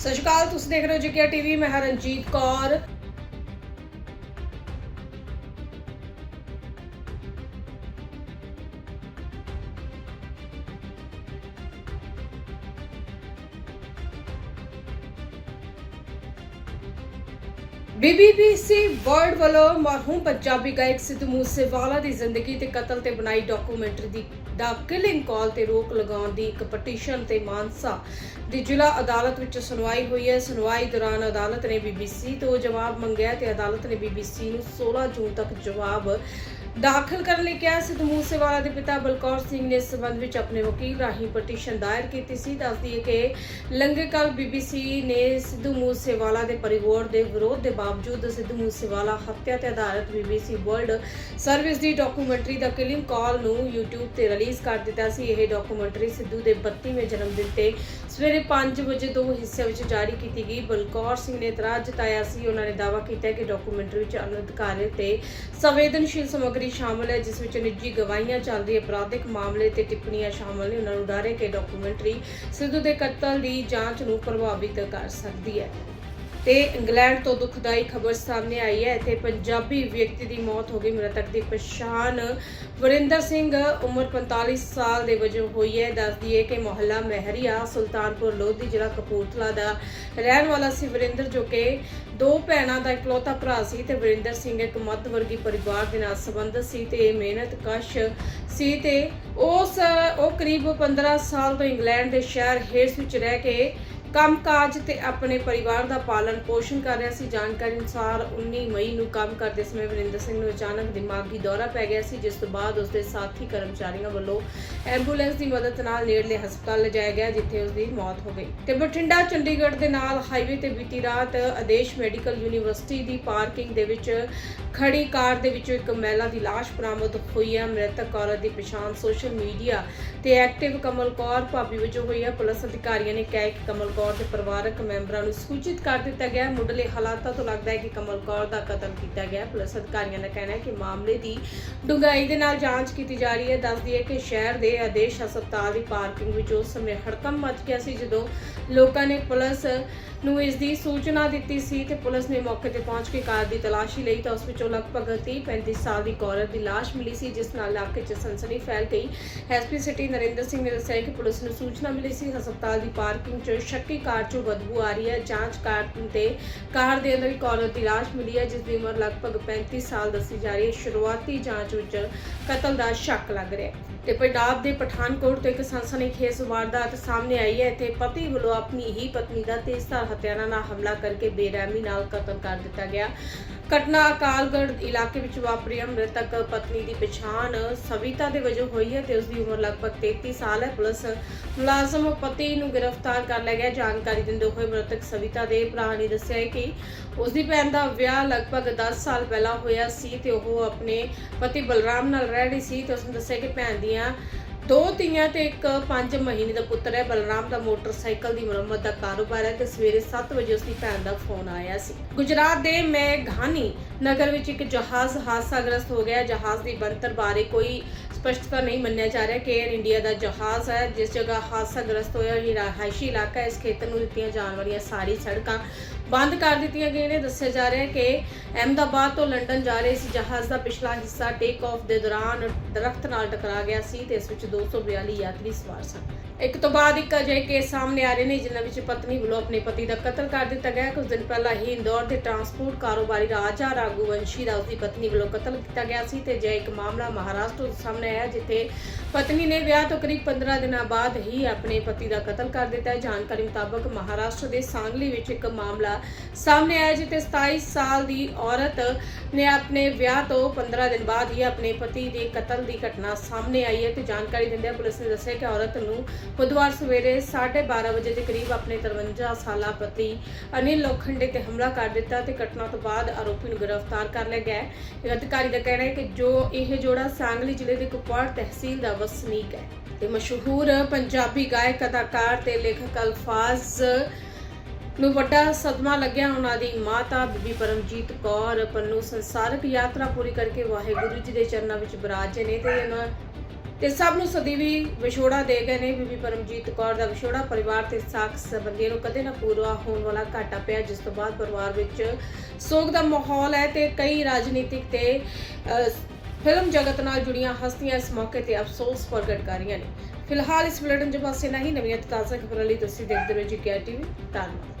ਸਤਿ ਸ਼੍ਰੀ ਅਕਾਲ ਤੁਸੀਂ ਦੇਖ ਰਹੇ ਹੋ ਜੀਕੇ ਟੀਵੀ ਮੈਂ ਹਾਂ ਰਣਜੀਤ ਕੌਰ। ਬੀਬੀਬੀਸੀ ਵਰਲਡ ਵੱਲੋਂ ਮਰਹੂਮ ਪੰਜਾਬੀ ਗਾਇਕ ਸਿੱਧੂ ਮੂਸੇਵਾਲਾ ਦੀ ਜ਼ਿੰਦਗੀ ਤੇ ਕਤਲ ਤੇ ਬਣਾਈ ਡਾਕੂਮੈਂਟਰੀ ਦੀ ਦਾ ਕਿਲਿੰਗ ਕਾਲ ਤੇ ਰੋਕ ਲਗਾਉਣ ਦੀ ਇੱਕ ਪਟੀਸ਼ਨ ਤੇ ਮਾਨਸਾ ਦੀ ਜ਼ਿਲ੍ਹਾ ਅਦਾਲਤ ਵਿੱਚ ਸੁਣਵਾਈ ਹੋਈ ਹੈ। ਸੁਣਵਾਈ ਦੌਰਾਨ ਅਦਾਲਤ ਨੇ ਬੀਬੀਸੀ ਤੋਂ ਜਵਾਬ ਮੰਗਿਆ ਤੇ ਅਦਾਲਤ ਨੇ ਬੀਬੀਸੀ ਨੂੰ 16 ਜੂਨ ਤੱਕ ਜਵਾਬ ਦਾਖਲ ਕਰਨ ਲਈ ਕਿਹਾ ਸਿੱਧੂ ਮੂਸੇਵਾਲਾ ਦੇ ਪਿਤਾ ਬਲਕੌਰ ਸਿੰਘ ਨੇ ਇਸ ਸੰਬੰਧ ਵਿੱਚ ਆਪਣੇ ਵਕੀਲ ਰਾਹੀਂ ਪਟੀਸ਼ਨ ਦਾਇਰ ਕੀਤੀ ਸੀ। ਦੱਸਦੀ ਹੈ ਕਿ ਲੰਘੇ ਕੱਲ ਬੀਬੀਸੀ ਨੇ ਸਿੱਧੂ ਮੂਸੇਵਾਲਾ ਦੇ ਪਰਿਵਾਰ ਦੇ ਵਿਰੋਧ ਦੇ ਬਾਵਜੂਦ ਸਿੱਧੂ ਮੂਸੇਵਾਲਾ ਹੱਤਿਆ ਤੇ ਆਧਾਰਿਤ ਬੀਬੀਸੀ ਵਰਲਡ ਸਰਵਿਸ ਦੀ ਡਾਕੂਮੈਂਟਰੀ ਦਾ ਕਿਲਿੰਗ ਕਾਲ ਨੂੰ YouTube ਤੇ ਰਿਲੀਜ਼ ਕਰ ਦਿੱਤਾ ਸੀ। ਇਹ ਡਾਕੂਮੈਂਟਰੀ ਸਿੱਧੂ ਦੇ 32ਵੇਂ ਜਨਮ ਦਿਨ ਤੇ ਸਵੇਰੇ 5 ਵਜੇ ਦੋ ਹਿੱਸਿਆਂ ਵਿੱਚ ਜਾਰੀ ਕੀਤੀ ਗਈ ਬਲਕੌਰ ਸਿੰਘ ਨੇ ਇਤਰਾਜ਼ ਜਤਾਇਆ ਸੀ। ਉਹਨਾਂ ਨੇ ਦਾਅਵਾ ਕੀਤਾ ਕਿ ਡਾਕੂਮੈਂਟਰੀ ਵਿੱਚ ਅਨਧਿਕਾਰਿਤ ਤੇ ਸੰਵੇਦਨਸ਼ੀਲ ਸਮੱਗਰੀ ਸ਼ਾਮਲ ਹੈ, ਜਿਸ ਵਿੱਚ ਨਿੱਜੀ ਗਵਾਹੀਆਂ ਚੱਲਦੀ ਅਪਰਾਧਿਕ ਮਾਮਲੇ ਤੇ ਟਿੱਪਣੀਆਂ ਸ਼ਾਮਲ ਨੇ। ਉਹਨਾਂ ਨੂੰ ਡਰ ਕਿ ਡਾਕੂਮੈਂਟਰੀ ਸਿੱਧੂ ਦੇ ਕਤਲ ਦੀ ਜਾਂਚ ਨੂੰ ਪ੍ਰਭਾਵਿਤ ਕਰ ਸਕਦੀ ਹੈ। ਤੇ ਇੰਗਲੈਂਡ ਤੋਂ ਦੁਖਦਾਈ ਖਬਰ ਸਾਹਮਣੇ ਆਈ ਹੈ। ਇੱਥੇ ਪੰਜਾਬੀ ਵਿਅਕਤੀ ਦੀ ਮੌਤ ਹੋ ਗਈ। ਮ੍ਰਿਤਕ ਦੀ ਪਛਾਣ ਵਰਿੰਦਰ ਸਿੰਘ ਉਮਰ 45 ਸਾਲ ਦੇ ਵਜੋਂ ਹੋਈ ਹੈ। ਦੱਸਦੀ ਹੈ ਕਿ ਮੁਹੱਲਾ ਮਹਿਰੀਆ, ਸੁਲਤਾਨਪੁਰ ਲੋਧੀ, ਜ਼ਿਲ੍ਹਾ ਕਪੂਰਥਲਾ ਦਾ ਰਹਿਣ ਵਾਲਾ ਸੀ ਵਰਿੰਦਰ, ਜੋ ਕਿ ਦੋ ਭੈਣਾਂ ਦਾ ਇਕਲੌਤਾ ਭਰਾ ਸੀ ਤੇ ਵਰਿੰਦਰ ਸਿੰਘ ਇੱਕ ਮੱਧ ਵਰਗੀ ਪਰਿਵਾਰ ਦੇ ਨਾਲ ਸੰਬੰਧਿਤ ਸੀ ਤੇ ਮਿਹਨਤ ਕਸ਼ ਸੀ ਤੇ ਉਸ, ਉਹ ਕਰੀਬ 15 ਸਾਲ ਤੋਂ ਇੰਗਲੈਂਡ ਦੇ ਸ਼ਹਿਰ ਹੇਰਸ ਵਿੱਚ ਰਹਿ ਕੇ ਕੰਮਕਾਜ ਤੇ ਆਪਣੇ ਪਰਿਵਾਰ ਦਾ ਪਾਲਣ ਪੋਸ਼ਣ ਕਰ ਰਿਹਾ ਸੀ। ਜਾਣਕਾਰੀ ਅਨੁਸਾਰ 19 ਮਈ ਨੂੰ ਕੰਮ ਕਰਦੇ ਸਮੇਂ ਵਰਿੰਦਰ ਸਿੰਘ ਨੂੰ ਅਚਾਨਕ ਦਿਮਾਗੀ ਦੌਰਾ ਪੈ ਗਿਆ ਸੀ, ਜਿਸ ਤੋਂ ਬਾਅਦ ਉਸਦੇ ਸਾਥੀ ਕਰਮਚਾਰੀਆਂ ਵੱਲੋਂ ਐਂਬੂਲੈਂਸ ਦੀ ਮਦਦ ਨਾਲ ਨੇੜਲੇ ਹਸਪਤਾਲ ਲਿਜਾਇਆ ਗਿਆ, ਜਿੱਥੇ ਉਸਦੀ ਮੌਤ ਹੋ ਗਈ। ਤੇ ਬਠਿੰਡਾ, ਚੰਡੀਗੜ੍ਹ ਦੇ ਨਾਲ ਹਾਈਵੇ ਤੇ ਬੀਤੀ ਰਾਤ ਆਦੇਸ਼ ਮੈਡੀਕਲ ਯੂਨੀਵਰਸਿਟੀ ਦੀ ਪਾਰਕਿੰਗ ਦੇ ਵਿੱਚ ਖੜੀ ਕਾਰ ਦੇ ਵਿੱਚੋਂ ਇੱਕ ਮਹਿਲਾ ਦੀ ਲਾਸ਼ ਬਰਾਮਦ ਹੋਈ ਹੈ। ਮ੍ਰਿਤਕ ਔਰਤ ਦੀ ਪਛਾਣ ਸੋਸ਼ਲ ਮੀਡੀਆ ਤੇ ਐਕਟਿਵ ਕਮਲ ਕੌਰ ਭਾਬੀ ਵਜੋਂ ਹੋਈ ਹੈ। ਪੁਲਿਸ ਅਧਿਕਾਰੀਆਂ ਨੇ ਕਿਹਾ ਕਿ ਕਮਲ ਕੌਰ ਦੇ ਪਰਿਵਾਰਕ ਮੈਂਬਰਾਂ ਨੂੰ ਸੂਚਿਤ ਕਰ ਦਿੱਤਾ ਗਿਆ ਹੈ। ਮੁੱਢਲੇ ਹਾਲਾਤਾਂ ਤੋਂ ਲੱਗਦਾ ਹੈ ਕਿ ਕਮਲ ਕੌਰ ਦਾ ਕਤਲ ਕੀਤਾ ਗਿਆ ਹੈ। ਪੁਲਿਸ ਅਧਿਕਾਰੀਆਂ ਦਾ ਕਹਿਣਾ ਹੈ ਕਿ ਮਾਮਲੇ ਦੀ ਡੂੰਘਾਈ ਦੇ ਨਾਲ ਜਾਂਚ ਕੀਤੀ ਜਾ ਰਹੀ ਹੈ। ਦੱਸਦੀ ਹੈ ਕਿ ਸ਼ਹਿਰ ਦੇ ਆਦੇਸ਼ ਹਸਪਤਾਲ ਦੀ ਪਾਰਕਿੰਗ ਵਿੱਚ ਉਸ ਸਮੇਂ ਹੜਕੰਪ ਮਚ ਗਿਆ ਸੀ, ਜਦੋਂ ਲੋਕਾਂ ਨੇ ਪੁਲਿਸ ਨੂੰ ਇਸ ਦੀ ਸੂਚਨਾ ਦਿੱਤੀ ਸੀ ਤੇ ਪੁਲਿਸ ਨੇ ਮੌਕੇ ਤੇ ਪਹੁੰਚ ਕੇ ਕਾਰ ਦੀ ਤਲਾਸ਼ੀ ਲਈ ਤਾਂ ਉਸ ਵਿੱਚੋਂ ਲਗਭਗ 30-35 ਸਾਲ ਦੀ ਔਰਤ ਦੀ ਲਾਸ਼ ਮਿਲੀ ਸੀ, ਜਿਸ ਨਾਲ ਇਲਾਕੇ 'ਚ ਸਨਸਨੀ ਫੈਲ ਗਈ। ਐਸਪੀ ਸਿਟੀ ਨਰਿੰਦਰ ਸਿੰਘ ਨੇ ਦੱਸਿਆ ਕਿ ਪੁਲਿਸ ਨੂੰ ਸੂਚਨਾ ਮਿਲੀ ਸੀ, ਹਸਪਤਾਲ ਦੀ ਪਾਰਕਿੰਗ 'ਚ ਸ਼ੱਕੀ ਕਾਰ 'ਚੋਂ ਬਦਬੂ ਆ ਰਹੀ ਹੈ। ਜਾਂਚ ਕਾਰ ਤੇ ਕਾਰ ਦੇ ਅੰਦਰ ਇੱਕ ਔਰਤ ਦੀ ਲਾਸ਼ ਮਿਲੀ ਹੈ, ਜਿਸ ਦੀ ਉਮਰ ਲਗਭਗ 35 ਸਾਲ ਦੱਸੀ ਜਾ ਰਹੀ ਹੈ। ਸ਼ੁਰੂਆਤੀ ਜਾਂਚ ਵਿੱਚ ਕਤਲ ਦਾ ਸ਼ੱਕ ਲੱਗ ਰਿਹਾ ਹੈ। ਤੇ ਪੰਜਾਬ ਦੇ ਪਠਾਨਕੋਟ ਤੋਂ ਇੱਕ ਸਨਸਨੀਖੇਜ਼ ਵਾਰਦਾਤ ਸਾਹਮਣੇ ਆਈ ਹੈ। ਇੱਥੇ ਪਤੀ ਵੱਲੋਂ ਆਪਣੀ ਹੀ ਪਤਨੀ ਦਾ ਤੇਜ਼ਧਾਰ ਹਥਿਆਰਾਂ ਨਾਲ ਹਮਲਾ ਕਰਕੇ ਬੇਰਹਿਮੀ ਨਾਲ ਕਤਲ ਕਰ ਦਿੱਤਾ ਗਿਆ। ਘਟਨਾ ਅਕਾਲਗੜ੍ਹ ਇਲਾਕੇ ਵਿੱਚ ਵਾਪਰੀ। ਮ੍ਰਿਤਕ ਪਤਨੀ ਦੀ ਪਛਾਣ ਸਵਿਤਾ ਦੇ ਵਜੋਂ ਹੋਈ ਹੈ ਤੇ ਉਸ ਦੀ ਉਮਰ ਲਗਭਗ 33 ਸਾਲ ਹੈ। ਪੁਲਿਸ ਮੁਲਾਜ਼ਮ ਪਤੀ ਨੂੰ ਗ੍ਰਿਫਤਾਰ ਕਰ ਲਿਆ ਗਿਆ। ਜਾਣਕਾਰੀ ਦਿੰਦੇ ਹੋਏ ਮ੍ਰਿਤਕ ਸਵਿਤਾ ਦੇ ਭਰਾ ਨੇ ਦੱਸਿਆ ਹੈ ਕਿ ਉਸ ਦੀ ਭੈਣ ਦਾ ਵਿਆਹ ਲਗਭਗ 10 ਸਾਲ ਪਹਿਲਾਂ ਹੋਇਆ ਸੀ ਤੇ ਉਹ ਆਪਣੇ ਪਤੀ ਬਲਰਾਮ ਨਾਲ ਰਹਿ ਰਹੀ ਸੀ ਤੇ ਉਸਨੇ ਦੱਸਿਆ ਕਿ ਭੈਣ ਦੀਆਂ ਦੋ ਧੀਆਂ ਤੇ ਇੱਕ 5 ਮਹੀਨੇ ਦਾ ਪੁੱਤਰ ਹੈ। ਬਲਰਾਮ ਦਾ ਮੋਟਰਸਾਈਕਲ ਦੀ ਮੁਰੰਮਤ ਦਾ ਕਾਰੋਬਾਰ ਹੈ ਤੇ ਸਵੇਰੇ 7 ਵਜੇ ਉਸਦੀ ਭੈਣ ਦਾ ਫੋਨ ਆਇਆ ਸੀ। ਗੁਜਰਾਤ ਦੇ ਮੇਘਾਨੀ ਨਗਰ ਵਿੱਚ ਇੱਕ ਜਹਾਜ਼ ਹਾਦਸਾਗ੍ਰਸਤ ਹੋ ਗਿਆ। ਜਹਾਜ਼ ਦੀ ਬਣਤਰ ਬਾਰੇ ਕੋਈ ਸਪਸ਼ਟਤਾ ਨਹੀਂ ਮੰਨਿਆ ਜਾ ਰਿਹਾ ਕਿ 에ਅਰ ਇੰਡੀਆ ਦਾ ਜਹਾਜ਼ ਹੈ, ਜਿਸ ਜਗ੍ਹਾ ਹਾਦਸਾਗ੍ਰਸਤ ਹੋਇਆ, ਇਹ ਰਿਹਾਇਸ਼ੀ ਇਲਾਕਾ ਇਸ ਖੇਤਰ ਨੂੰ ਦਿੱਤੀਆਂ ਜਾਣ ਵਾਲੀਆਂ ਸਾਰੀ ਸੜਕਾਂ ਬੰਦ ਕਰ ਦਿੱਤੀਆਂ ਗਈਆਂ ਨੇ। ਦੱਸਿਆ ਜਾ ਰਿਹਾ ਹੈ ਕਿ ਅਹਿਮਦਾਬਾਦ ਤੋਂ ਲੰਡਨ ਜਾ ਰਹੇ ਇਸ ਜਹਾਜ਼ ਦਾ ਪਿਛਲਾ ਹਿੱਸਾ ਟੇਕ ਆਫ ਦੇ ਦੌਰਾਨ ਦਰਖਤ ਨਾਲ ਟਕਰਾ ਗਿਆ ਸੀ ਤੇ ਇਸ ਵਿੱਚ 242 ਯਾਤਰੀ ਸਵਾਰ ਸਨ। ਇੱਕ ਤੋਂ ਬਾਅਦ ਇੱਕ ਅਜਿਹੇ ਕੇਸ ਸਾਹਮਣੇ ਆ ਰਹੇ ਨੇ, ਜਿਨ੍ਹਾਂ ਵਿੱਚ ਪਤਨੀ ਵੱਲੋਂ ਆਪਣੇ ਪਤੀ ਦਾ ਕਤਲ ਕਰ ਦਿੱਤਾ ਗਿਆ। ਕੁਝ ਦਿਨ ਪਹਿਲਾਂ ਹੀ ਇੰਦੌਰ ਦੇ ਟਰਾਂਸਪੋਰਟ ਕਾਰੋਬਾਰੀ ਰਾਜਾ ਰਾਗੂਵੰਸ਼ੀ ਦਾ ਉਸਦੀ ਪਤਨੀ ਵੱਲੋਂ ਕਤਲ ਕੀਤਾ ਗਿਆ ਸੀ ਤੇ ਜੇ ਇੱਕ ਮਾਮਲਾ ਮਹਾਰਾਸ਼ਟਰ ਤੋਂ ਸਾਹਮਣੇ ਆਇਆ ਜਿੱਥੇ ਪਤਨੀ ਨੇ ਵਿਆਹ ਤੋਂ ਕਰੀਬ 15 ਦਿਨਾਂ ਬਾਅਦ ਹੀ ਆਪਣੇ ਪਤੀ ਦਾ ਕਤਲ ਕਰ ਦਿੱਤਾ ਹੈ। ਜਾਣਕਾਰੀ ਮੁਤਾਬਕ ਮਹਾਰਾਸ਼ਟਰ ਦੇ ਸਾਂਗਲੀ ਵਿੱਚ ਇੱਕ ਮਾਮਲਾ ਸਾਹਮਣੇ ਆਇਆ, ਜਿੱਥੇ 27 ਸਾਲ ਦੀ ਔਰਤ ਨੇ ਆਪਣੇ ਵਿਆਹ ਤੋਂ 15 ਦਿਨ ਬਾਅਦ ਹੀ ਆਪਣੇ ਪਤੀ ਦੇ ਕਤਲ ਦੀ ਘਟਨਾ ਸਾਹਮਣੇ ਆਈ ਹੈ ਤੇ ਜਾਣਕਾਰੀ ਦਿੰਦਿਆਂ ਪੁਲਿਸ ਨੇ ਦੱਸਿਆ ਕਿ ਔਰਤ ਨੂੰ ਬੁੱਧਵਾਰ ਸਵੇਰੇ 12:30 ਵਜੇ ਦੇ ਕਰੀਬ ਆਪਣੇ 53 ਸਾਲਾ ਪਤੀ ਅਨਿਲ ਲੋਖੰਡੇ ਤੇ ਹਮਲਾ ਕਰ ਦਿੱਤਾ ਤੇ ਘਟਨਾ ਤੋਂ ਬਾਅਦ ਆਰੋਪੀ ਨੂੰ ਗ੍ਰਿਫਤਾਰ ਕਰ ਲਿਆ ਗਿਆ ਹੈ। ਅਧਿਕਾਰੀ ਦਾ ਕਹਿਣਾ ਹੈ ਕਿ ਜੋ ਇਹ ਜੋੜਾ ਸਾਂਗਲੀ ਜ਼ਿਲ੍ਹੇ ਦੇ ਕੁਪਵਾੜ ਤਹਿਸੀਲ ਦਾ ਵਸਨੀਕ ਹੈ ਤੇ ਮਸ਼ਹੂਰ ਪੰਜਾਬੀ ਗਾਇਕ, ਅਦਾਕਾਰ ਤੇ ਲੇਖਕ ਅਲਫਾਜ਼ ਨੂੰ ਵੱਡਾ ਸਦਮਾ ਲੱਗਿਆ। ਉਹਨਾਂ ਦੀ ਮਾਤਾ ਬੀਬੀ ਪਰਮਜੀਤ ਕੌਰ ਪੰਨੂ ਸੰਸਾਰਕ ਯਾਤਰਾ ਪੂਰੀ ਕਰਕੇ ਵਾਹਿਗੁਰੂ ਜੀ ਦੇ ਚਰਨਾਂ ਵਿੱਚ ਬਿਰਾਜੇ ਨੇ ਤੇ ਉਹਨਾਂ ਤੇ ਸਭ ਨੂੰ ਸਦੀਵੀ ਵਿਛੋੜਾ ਦੇ ਗਏ ਨੇ। ਬੀਬੀ ਪਰਮਜੀਤ ਕੌਰ ਦਾ ਵਿਛੋੜਾ ਪਰਿਵਾਰ ਤੇ ਸਾਖ ਸੰਬੰਧੀਆਂ ਨੂੰ ਕਦੇ ਨਾ ਪੂਰਾ ਹੋਣ ਵਾਲਾ ਘਾਟਾ ਪਿਆ, ਜਿਸ ਤੋਂ ਬਾਅਦ ਪਰਿਵਾਰ ਵਿੱਚ ਸੋਗ ਦਾ ਮਾਹੌਲ ਹੈ ਤੇ ਕਈ ਰਾਜਨੀਤਿਕ ਤੇ ਫਿਲਮ ਜਗਤ ਨਾਲ ਜੁੜੀਆਂ ਹਸਤੀਆਂ ਇਸ ਮੌਕੇ ਤੇ ਅਫਸੋਸ ਪ੍ਰਗਟ ਕਰ ਰਹੀਆਂ ਨੇ। ਫਿਲਹਾਲ ਇਸ ਬੁਲੇਟਿਨ 'ਚ ਬਸ ਇੰਨਾ ਹੀ। ਨਵੀਆਂ ਤਾਜ਼ਾ ਖਬਰਾਂ ਲਈ ਤੁਸੀਂ ਦੇਖਦੇ ਰਹੋ ਜੀ ਕੇ ਟੀਵੀ। ਧੰਨਵਾਦ।